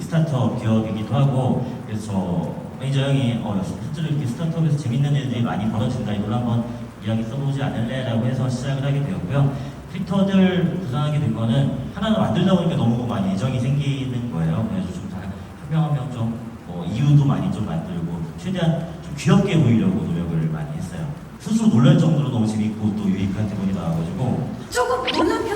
스타트업 기업이기도 하고 그래서 저 매니저 형이 어, 실제로 이렇게 스타트업에서 재밌는 일들이 많이 벌어진다 이걸 한번 이야기 써보지 않을래라고 해서 시작을 하게 되었고요. 캐릭터들 구상하게 된 거는 하나는 만들다 보니까 너무 많이 애정이 생기는 거예요. 그래서 좀다 한명한명 좀 뭐 이유도 많이 좀 만들고 최대한 좀 귀엽게 보이려고 노력을 많이 했어요. 스스로 놀랄 정도로 너무 재밌고 또 유익한 대본이 나와가지고 조금 놀란 표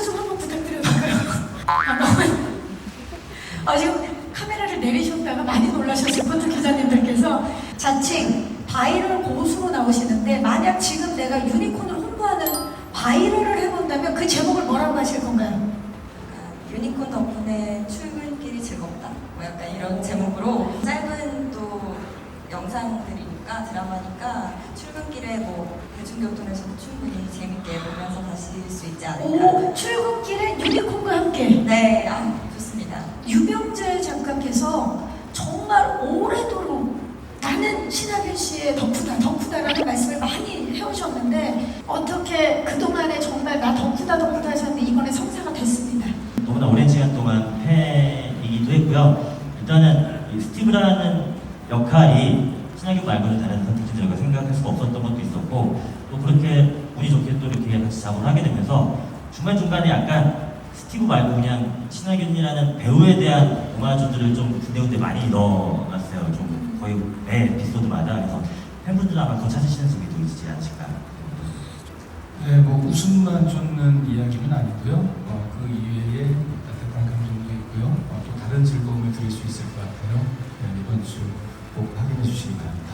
내리셨다가 많이 놀라셨을 분들 기자님들께서 자칭 바이럴 고수로 나오시는데 만약 지금 내가 유니콘을 홍보하는 바이럴을 해본다면 그 제목을 뭐라고 하실 건가요? 유니콘 덕분에 출근길이 즐겁다. 뭐 약간 이런 제목으로 짧은 또 영상들이니까 드라마니까 출근길에 뭐 대중교통에서도 충분히 재밌게 보면서 가실 수 있지 않을까. 오, 출근길에 유니콘과 함께 네, 아, 좋습니다. 유병재 작가께서 정말 오래도록 나는 씨의 덕후다, 덕후다라는 말씀을 많이 해오셨는데 어떻게 그동안에 정말 나 덕후다, 덕후다 하셨는데 이번에 성사가 됐습니다. 너무나 오랜 시간 동안 팬이기도 했고요. 일단은 이 스티브라는 역할이 신하균 말고는 다른 선택지 저희가 생각할 수가 없었던 것도 있었고 또 그렇게 운이 좋게 또 이렇게 같이 작업을 하게 되면서 중간중간에 약간 스티브 말고 그냥 신하균이라는 배우에 대한 오마주들을 좀 군데군데 많이 넣어놨어요. 좀 거의 매 에피소드마다 그래서 팬분들 아마 더 찾으시는 재미도 있지 않을까. 네, 뭐 웃음만 쫓는 이야기는 아니고요. 어, 그 이외에 따뜻한 감정도 있고요. 어, 또 다른 즐거움을 드릴 수 있을 것 같아요. 네, 이번 주 꼭 확인해 주시기 바랍니다.